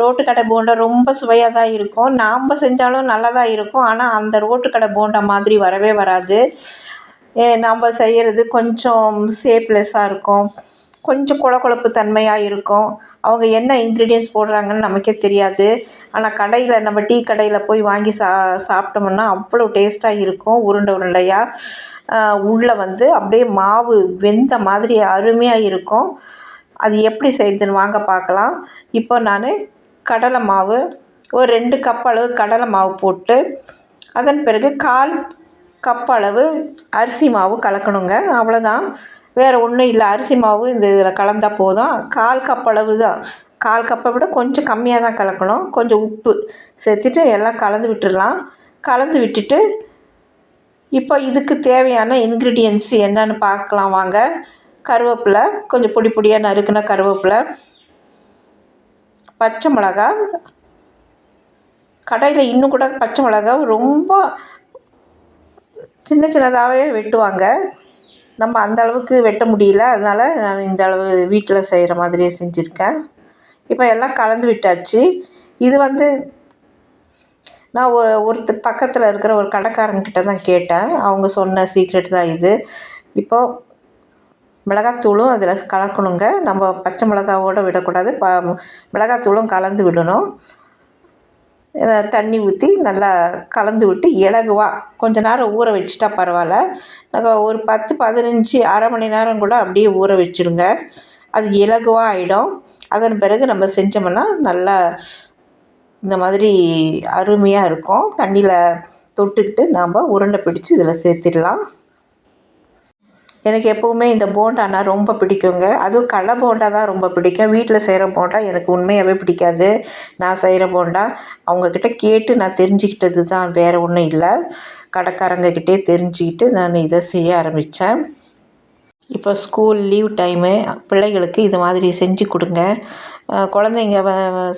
Road கடை போண்டா ரொம்ப சுவையாக தான் இருக்கும். நாம் செஞ்சாலும் நல்லா தான் இருக்கும். ஆனால் அந்த ரோட்டு கடை போண்டா மாதிரி வரவே வராது. நாம் செய்கிறது கொஞ்சம் சேப்லெஸ்ஸாக இருக்கும். கொஞ்சம் குழக்குழப்பு கொழப்பு தன்மையாக இருக்கும். அவங்க என்ன இன்க்ரீடியன்ஸ் போடுறாங்கன்னு நமக்கே தெரியாது. ஆனால் கடையில் நம்ம டீ கடையில் போய் வாங்கி சா சாப்பிட்டோமுன்னா அவ்வளோ டேஸ்ட்டாக இருக்கும் உருண்டை உருண்டையாக உள்ளே வந்து அப்படியே மாவு வெந்த மாதிரி அருமையாக இருக்கும். அது எப்படி செய்கிறதுன்னு வாங்க பார்க்கலாம். இப்போ நான் கடலை மாவு ஒரு ரெண்டு கப் அளவு கடலை மாவு போட்டு அதன் பிறகு கால் கப் அளவு அரிசி மாவு கலக்கணுங்க. அவ்வளோதான் வேறு ஒன்றும் இல்லை. அரிசி மாவு இந்த இதில் கலந்தால் போதும். கால் கப் அளவு தான். கால் கப்பை விட கொஞ்சம் கம்மியாக தான் கலக்கணும். கொஞ்சம் உப்பு சேர்த்துட்டு எல்லாம் கலந்து விட்டுடலாம். கலந்து விட்டுட்டு இப்போ இதுக்கு தேவையான இன்க்ரீடியன்ஸ் என்னென்னு பார்க்கலாம் வாங்க. கருவேப்பிலை கொஞ்சம் பொடி பொடியாக நறுக்கின கருவேப்பிலை பச்சை மிளகா கடையில் இன்னும் கூட பச்சை மிளகா ரொம்ப சின்ன சின்னதாகவே வெட்டுவாங்க. நம்ம அந்த அளவுக்கு வெட்ட முடியல. அதனால் நான் இந்த அளவு வீட்டில் செய்கிற மாதிரியே செஞ்சுருக்கேன். இப்போ எல்லாம் கலந்து விட்டாச்சு. இது வந்து நான் ஒரு ஒருத்தர் பக்கத்தில் இருக்கிற ஒரு கடைக்காரங்கிட்ட தான் கேட்டேன். அவங்க சொன்ன சீக்ரெட் தான் இது. இப்போது மிளகாத்தூளும் அதில் கலக்கணுங்க. நம்ம பச்சை மிளகாவோடு விடக்கூடாது. ப மிளகாத்தூளும் கலந்து விடணும். தண்ணி ஊற்றி நல்லா கலந்து விட்டு இலகுவாக கொஞ்ச நேரம் ஊற வச்சுட்டா பரவாயில்ல. நாங்கள் ஒரு பத்து பதினஞ்சு அரை மணி நேரம் கூட அப்படியே ஊற வச்சுடுங்க. அது இலகுவாக ஆகிடும் அதன் பிறகு நம்ம செஞ்சோம்னா நல்லா இந்த மாதிரி அருமையாக இருக்கும். தண்ணியில் தொட்டுக்கிட்டு நாம் உருண்டை பிடிச்சி இதில் சேர்த்திடலாம். எனக்கு எப்போவுமே இந்த போண்டானா ரொம்ப பிடிக்குங்க. அதுவும் கடலை போண்டா தான் ரொம்ப பிடிக்கும். வீட்டில் செய்கிற போண்டா எனக்கு உண்மையாகவே பிடிக்காது. நான் செய்கிற போண்டா அவங்கக்கிட்ட கேட்டு நான் தெரிஞ்சுக்கிட்டது தான். வேறு ஒன்றும் இல்லை. கடைக்காரங்கக்கிட்டே தெரிஞ்சுக்கிட்டு நான் இதை செய்ய ஆரம்பித்தேன் இப்போ ஸ்கூல் லீவ் டைமு. பிள்ளைகளுக்கு இது மாதிரி செஞ்சு கொடுங்க. குழந்தைங்க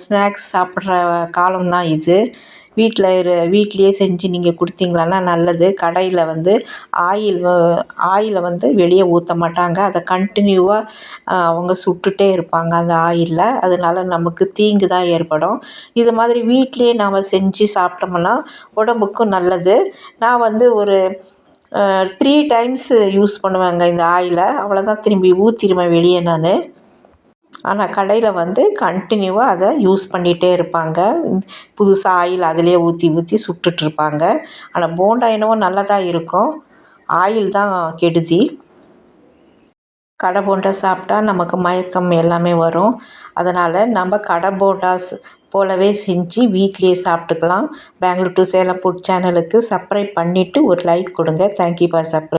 ஸ்நாக்ஸ் சாப்பிட்ற காலம் தான் இது. வீட்டில் இரு வீட்லேயே செஞ்சு நீங்கள் கொடுத்தீங்களான்னா நல்லது. கடையில் வந்து ஆயில் ஆயிலை வந்து வெளியே ஊற்ற மாட்டாங்க. அதை கண்டினியூவாக அவங்க சுட்டுகிட்டே இருப்பாங்க அந்த ஆயிலில். அதனால நமக்கு தீங்கு தான் ஏற்படும். இது மாதிரி வீட்டிலேயே நாம் செஞ்சு சாப்பிட்டோம்னா உடம்புக்கும் நல்லது. நான் வந்து ஒரு த்ரீ டைம்ஸ் யூஸ் பண்ணுவேங்க இந்த ஆயிலை. அவ்வளோதான் திரும்பி ஊற்றிடுவேன் வெளியே நான். ஆனால் கடையில் வந்து கண்டினியூவாக அதை யூஸ் பண்ணிகிட்டே இருப்பாங்க. புதுசாக ஆயில் அதிலே ஊற்றி ஊற்றி சுட்டுட்ருப்பாங்க ஆனால் போண்டா என்னவோ நல்லதாக இருக்கும். ஆயில் தான் கெடுதி. கடை போண்டா சாப்பிட்டா நமக்கு மயக்கம் எல்லாமே வரும். அதனால் நம்ம கடை போண்டாஸ் போலவே செஞ்சு வீட்லேயே சாப்பிட்டுக்கலாம். பெங்களூர் டு சேலம் ஃபுட் சேனலுக்கு சப்ஸ்கிரைப் பண்ணிவிட்டு ஒரு லைக் கொடுங்க. Thank you for subscribe